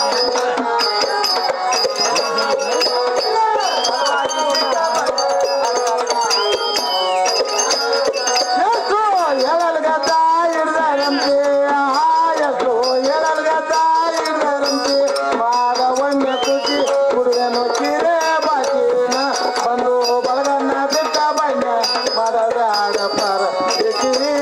Para, para, para, para, para, para,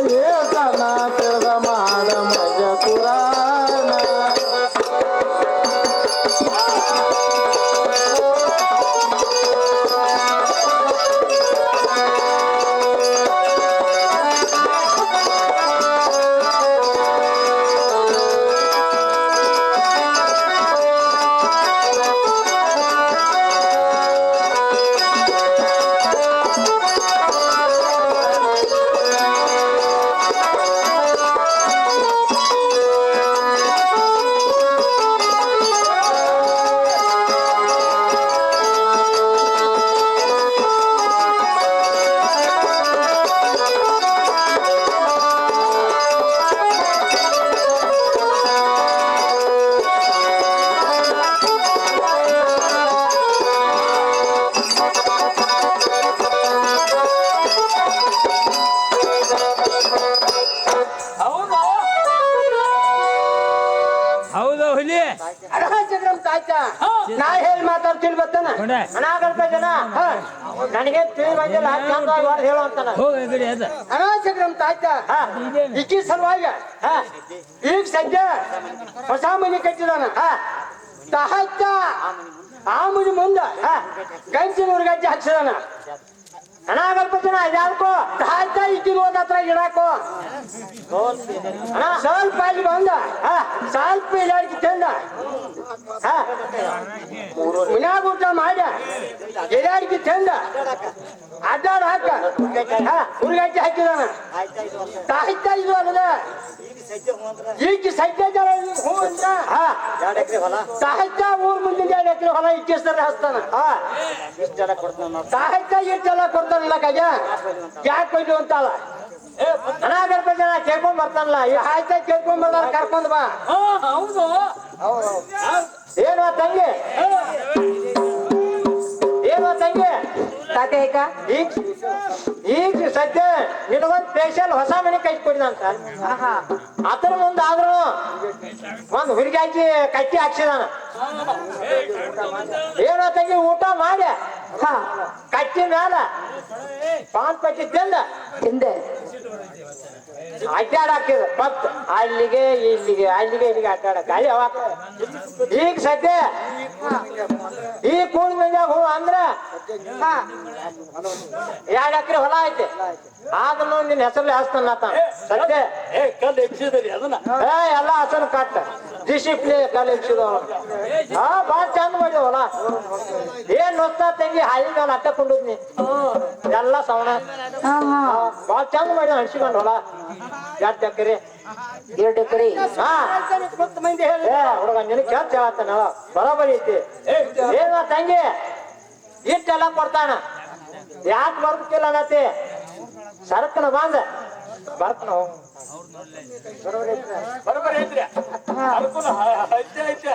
ತಾಯಿ ಅನಾಗಲ್ಪ ಜನ ನನಗೆ ತಿಳಿ ಬಂದಿಲ್ಲ ಚಂದವಾಗಿ ಹೊಡೆದು ಹೇಳು ಅದ ಅನಾಚಕ್ರಂ ತಾಯ್ತ ಇಕ್ಕಿ ಸಲುವಾಗಿ ಹ, ಈಗ ಸದ್ಯ ಹೊಸ ಮನೆ ಕಟ್ಟಿದಾನ ತಾಯ್ತ ಆ ಮನೆ ಮುಂದ ಗಂಜಿನ ಗಜ್ಜೆ ಹಚ್ಚಿದಾನ ಅನಾಗಲ್ಪ ಜನ ಇದ್ಯಾಕೋ ತಾಯ್ತ ಇಕ್ಕಿ ಹೋದ ಹತ್ರ ಇಡಾಕೋ. ಸ್ವಲ್ಪ ಅಲ್ಲಿ ಸ್ವಲ್ಪ ಇಲ್ಲಾಡ್ಕಿ ತಿಂದ. ಹ, ಮನ್ಯಾಗ ಊಟ ಮಾಡ್ಯ ಎದಾಡಿಕೆ ತಿಂದ. ಅಡ್ಡಾಡ ಹಾಕ. ಹುಡುಗಾಕಿ ಹಾಕಿದಾನ ಸಾಹಿತ್ಯ ಇದು ಅಲ್ಲದ. ಈಗ ಸದ್ಯ ಹೂ ಅಂತ. ತಾಯ್ತ ಊರ್ ಮುಂದಿನ ಎರಡು ಎಕರೆ ಹೊಲ ಇಟ್ಟಿಸ್ತಾರೆ ಹಸ್ತಾನ. ಸಾಹಿತ್ಯ ಇಷ್ಟೆಲ್ಲ ಕೊಡ್ತಾನಲ್ಲ ಕಜ ಯಾಕೆ ಕೊಯ್ದು ಅಂತಲ್ಲ ಅನಾಗಲ್ಪ ಜನ ಕೇಳ್ಕೊಂಡ್ ಬರ್ತಾನಲ್ಲ ಈ ಆಯ್ತ ಕೇಳ್ಕೊಂಡ್ ಬರ್ತಾರ ಕರ್ಕೊಂಡ್ ಬಾ. ಹೌದು. ಏನೋ ತಂಗಿ? ಏನು ತಂಗಿ? ತಾತೇಕ ಈಗ ಈಗ ಸದ್ಯ ನಿನಗೊಂದ್ ಸ್ಪೆಷಲ್ ಹೊಸ ಮನೆ ಕೈ ಕೊಡಿದಂತ ಆಹಾ. ಅದ್ರ ಮುಂದೆ ಆದ್ರೂ ಒಂದ್ ಹುಡುಗಿ ಹಾಕಿ ಕಟ್ಟಿ ಹಾಕ್ಸಿದಾನ ಏನೋ ತಂಗಿ ಊಟ ಮಾಡಿ. ಹಾ. ಕಟ್ಟಿ ಮ್ಯಾಲ. ಪಾನ್ ಪಟ್ಟಿ ತಿಂದ. ಹಿಂದೆ ಅಡ್ಡಾಡ ಹಾಕಿದ ಮತ್ ಅಲ್ಲಿಗೆ ಇಲ್ಲಿಗೆ ಅಲ್ಲಿಗೆ ಇಲ್ಲಿಗೆ ಅಡ್ಡಾಡ ಗಾಳಿ ಅವಾಗ ಈಗ ಸದ್ಯ? ಈ ಕೂಡ್ ಮಂದ್ಯಾಗ ಹೂ. ಅಂದ್ರ ಎರಡ್ ಎಕರೆ ಹೊಲ ಐತೆ. ಆದ್ರೂ ನಿನ್ನ ಹೆಸರು ಹಸ್ತಾನ ಸದ್ಯ? ಎಲ್ಲ ಹಸನ್ ಕಟ್ಟ. ಡಿಸಿಪ್ಲಿನ್ ಕಲೆ ಹಾ ಬಾಳ ಚಂದ ಮಾಡಿದವಲ್ಲ. ಏನ್ ನೋಡ್ತಾ ತಂಗಿ ಹಾಯಿ ನಾನು ಅಟ್ಟ ಕೊಂಡಿದ್ನಿ. ಎಲ್ಲ ಸವಣ ಬಾಳ ಚಂದ ಮಾಡಿದ ಹಣ್ಸಿಕೊಂಡು ಹೊಲ ಎರಡ್ ಎಕರೆ. ಎರಡು ಎಕರೆ? ಹುಡುಗ ನಿನ್ ಕೆಲ್ಸ ಹೇಳತ್ತಾನ? ಬರೋಬರಿ ಐತಿ. ಏನ ತಂಗಿ ಇಷ್ಟೆಲ್ಲ ಕೊಡ್ತಾನ. ಯಾಕೆ ಬರ್ಬೇಕಿಲ್ಲ ಅನ್ನತಿ? ಸರಕನ ಬಂದ. ಬರ್ತನ ಬರೋಬ್ಬರಿ ಐತ್ರಿ ಅನುಕೂಲ. ಐತೆ ಐತೆ.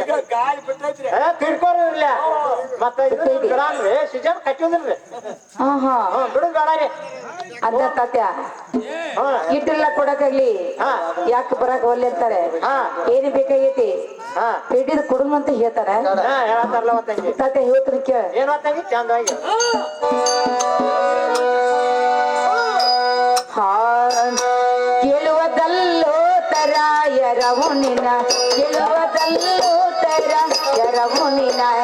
ಈಗ ಗಾಳಿ ಬಿಟ್ಟೈತ್ರಿ ಏ ತಿಳ್ಕೊರು ಇಲ್ಲ ಮತ್ತ ಇದು ಬಿಡಾನ್ರಿ ಸೀಜನ್ ಕಟ್ಟಿದ್ರಿ. ಹಾ ಹಾ. ಹ್ಮ್ ಬಿಡುದ್ ಬೇಡ ರೀ ಅಂತ ತಾತ್ಯ. ಹ್ಮ್ ಕೊಡಕಾಗ್ಲಿ. ಯಾಕೆ ಬರಕ್ ಒಲ್ಲೆ ಅಂತಾರೆ? ಏನ್ ಏನು ಬೇಕಾಗೈತಿ? ಹಾ. ಕೊಡು ಅಂತ ಹೇಳ್ತಾರೆ? ಹಾ ಹೇಳತ್ತಾರಲ್ಲ ತಂಗಿ ತಾತ್ಯ ಹೇಳ್ತಾರ ಕೇಳ. ಏನ್ ತಂಗಿ ಚಂದವಾಗಿ ಹಾ ಕೇಳುವುದಲ್ಲೋ ತರ ಎರವುನಿನ ಕೇಳುವುದಲ್ಲೋ ತರ ಎರವುನಿನ ಇರುವುದಲ್ಲ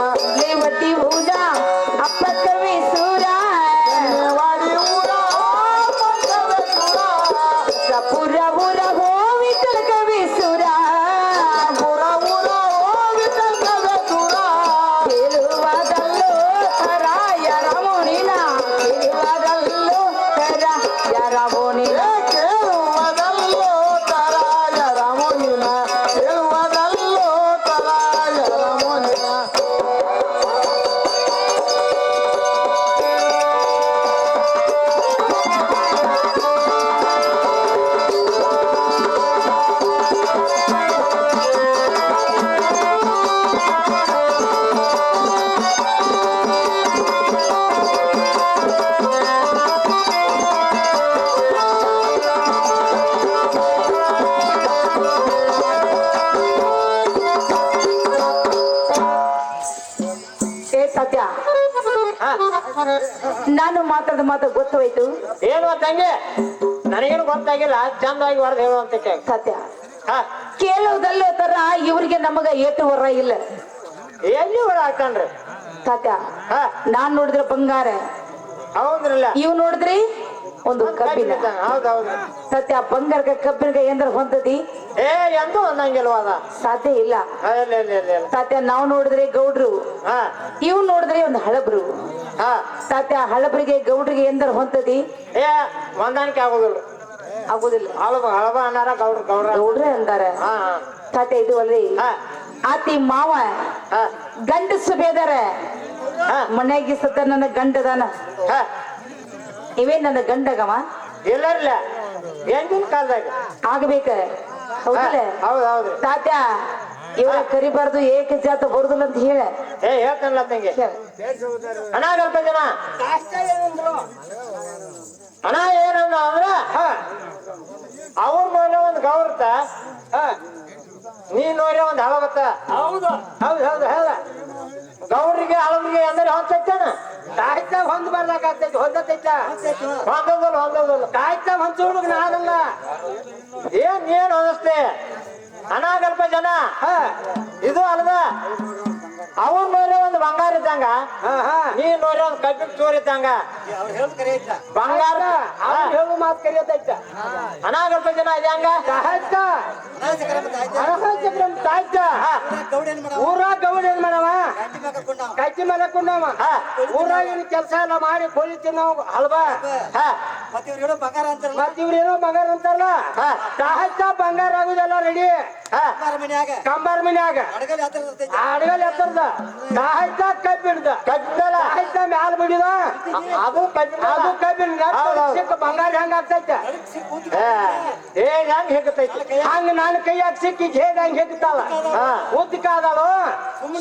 रेवती भूत ನಾನು ಮಾತಾಡಿದ ಮಾತು ಗೊತ್ತಾಯ್ತು? ಏನು ತಂಗಿ? ನನಗೇನು ಗೊತ್ತಾಗಿಲ್ಲ ಚಂದಾಗಿ ಹೊರದು ಹೇಳುವಂತ ಅಂತ ಸತ್ಯ. ಹಾ. ಕೇಳುವುದಲ್ಲೋ ತರ ಇವ್ರಿಗೆ ನಮಗ ಏಟು ವರ ಇಲ್ಲ. ಎಲ್ಲಿ ಹೊರ ಹಾಕೊಂಡ್ರಿ ಸತ್ಯ. ನಾನ್ ನೋಡಿದ್ರೆ ಬಂಗಾರ. ಹೌದ್ರಲ್ಲ. ಇವ್ ನೋಡಿದ್ರಿ? ಒಂದು ಕಬ್ಬಿನ. ಹೌದೌದು ಸತ್ಯ ಬಂಗಾರಕ ಕಬ್ಬಿನ ಏನಾರ ಹೊಂದದಿ? ಏ ಎಂದು ಸಾಧ್ಯ ಇಲ್ಲ. ಸತ್ಯ ನಾವು ನೋಡಿದ್ರೆ ಗೌಡ್ರು. ಹಾ. ಇವ್ ನೋಡಿದ್ರೆ ಒಂದು ಹಳಬ್ರು. ಹಾ. ಸತ್ಯ ಹಳಬ್ರಿಗೆ ಗೌಡ್ರಿಗೆ ಎಂದ್ರ ಹೊಂದದಿ? ಏ ಹೊಂದಾಣಿಕೆ ಆಗೋದಿಲ್ಲ. ಆಗುದಿಲ್ಲ. ಹಳಬ ಹಳಬ ಅನ್ನಾರ ಗೌಡ್ರ ಗೌಡ್ರ. ಗೌಡ್ರೆ ಅಂದಾರ. ಸತ್ಯ ಇದು ಅಲ್ರಿ. ಆತಿ ಮಾವ ಗಂಡಸು ಬೇದಾರ. ಮನೆಗೆ ಸತ್ತ ನನ್ನ ಗಂಡದಾನ. ಹಾ. ಇವೇ ನನ್ನ ಗಂಡಗವ? ಎಲ್ಲರಿಲ್ಲ ಎಂದಿನ ಕಾಲದಾಗ. ಆಗ್ಬೇಕ. ಹೌದಿಲ್ಲ? ಹೌದ್ ತಾತ್ಯ ಇವ್ರ ಕರಿಬಾರ್ದು ಏಕ ಜಾತ ಬರುದಿಲ್ಲ ಅಂತ ಹೇಳ. ಏ ಹೇಳ್ತಾನಲ್ಲ ತಂಗಿ. ಅನಾಗಲ್ಪ ಜನ ಅಣ್ಣ ಏನಂದ ಅಂದ್ರ? ಅವ್ರ ಮೇಲೆ ಒಂದು ಗೌರತ. ನೀ ನೋಡ್ರೆ ಒಂದು ಹಳವತ್ತ ಹೌದು. ಹೌದು ಹೌದು ಹೌದ ಗೌರಿಗೆ ಹಳವರಿಗೆ ಅಂದ್ರೆ ಹೊಂತೈತೇನ ಕಾಯ್ತ ಹೊಂದ್ ಬರ್ಲಾಕತ್ತೈತಿ ಹೊಂದತೈತ. ಹೊಂದದಲ್ಲ ಹೊಂದೋದಲ್ಲ ಕಾಯ್ತ ಹೊಂಚ ನಾನಲ್ಲ ಏನ್ ಏನ್ ಹೊಂದಿಸ್ತೆ ಅನಾಗಲ್ಪ ಜನ. ಇದು ಅಲ್ಲದ ಅವ್ರ ಮೇಲೆ ಒಂದು ಬಂಗಾರ ಇದ್ದಂಗ ನೀ ನೋಡಿ ಒಂದು ಕಬ್ಬಿನ ಚೋರ್ ಇದ್ದಂಗ. ಬಂಗಾರ ಹೇಳು ಮಾತು ಕರಿಯತೈತ ಅನಾಗಲ್ಪ ಜನ ಇದೆ ಹಂಗ ಊರಾಗ ಕಟ್ಟಿ ಮೇಲೆ ಕುಂಡವ ಊರಾಗಿನ ಕೆಲಸ ಎಲ್ಲ ಮಾಡಿ ಕೋಳಿ ತಿನ್ನವ ಅಲ್ವಾ? ಮತ್ತೆ ಇವ್ರು ಏನೋ ಬಂಗಾರ ಅಂತಾರಲ್ಲ. ಮತ್ತಿವ್ರೇನೋ ಬಂಗಾರ ಅಂತಾರಲ್ಲ? ಬಂಗಾರ ಆಗುದೆಲ್ಲ ರೆಡಿ. ಮನ್ಯಾಗ. ಕಂಬಾರ ಮನ್ಯಾಗ. ಅಡಗಲ್ ಎತ್ತರದ ಸಾಹಿತ್ಯ ಕಬ್ಬಿಣದ ಕಬ್ಬಿಣದ ಸಾಹಿತ್ಯ ಮ್ಯಾಲ ಬಿಡಿದ. ಅದು ಅದು ಕಬ್ಬಿಣ ಸಿಕ್ಕ? ಬಂಗಾರ ಹೆಂಗ ಆಗ್ತೈತೆ? ಏ ಹೆಂಗ್ ಹೆಗತೈತಿ? ಹಂಗ ನಾನು ಕೈಯಾಗ ಸಿಕ್ಕಿ ಹೇಗ ಹೆಂಗ್ ಹೆಗ್ತಾಳ ಉದ್ದಕಾದಳು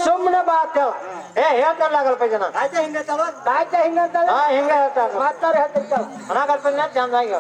ಸುಮ್ಮನೆ ಬಾ ಅಂತೇಳ ಏ ಹೇಳ್ತಾರಲ್ಲ ಅಲ್ಪ ಜನ ರಾಜ್ಯ ಹೆಂಗೈತಲ್ವ ಸಾಹಿತ್ಯ ಹಿಂಗಂತ ಹಿಂಗ ಹೇಳ್ತಾರ ಮತ್ತಾರ ಹೇಳ್ತಿರ್ತಾಳ ಅನಾಗಲ್ಪ ಚಂದಾಗಿ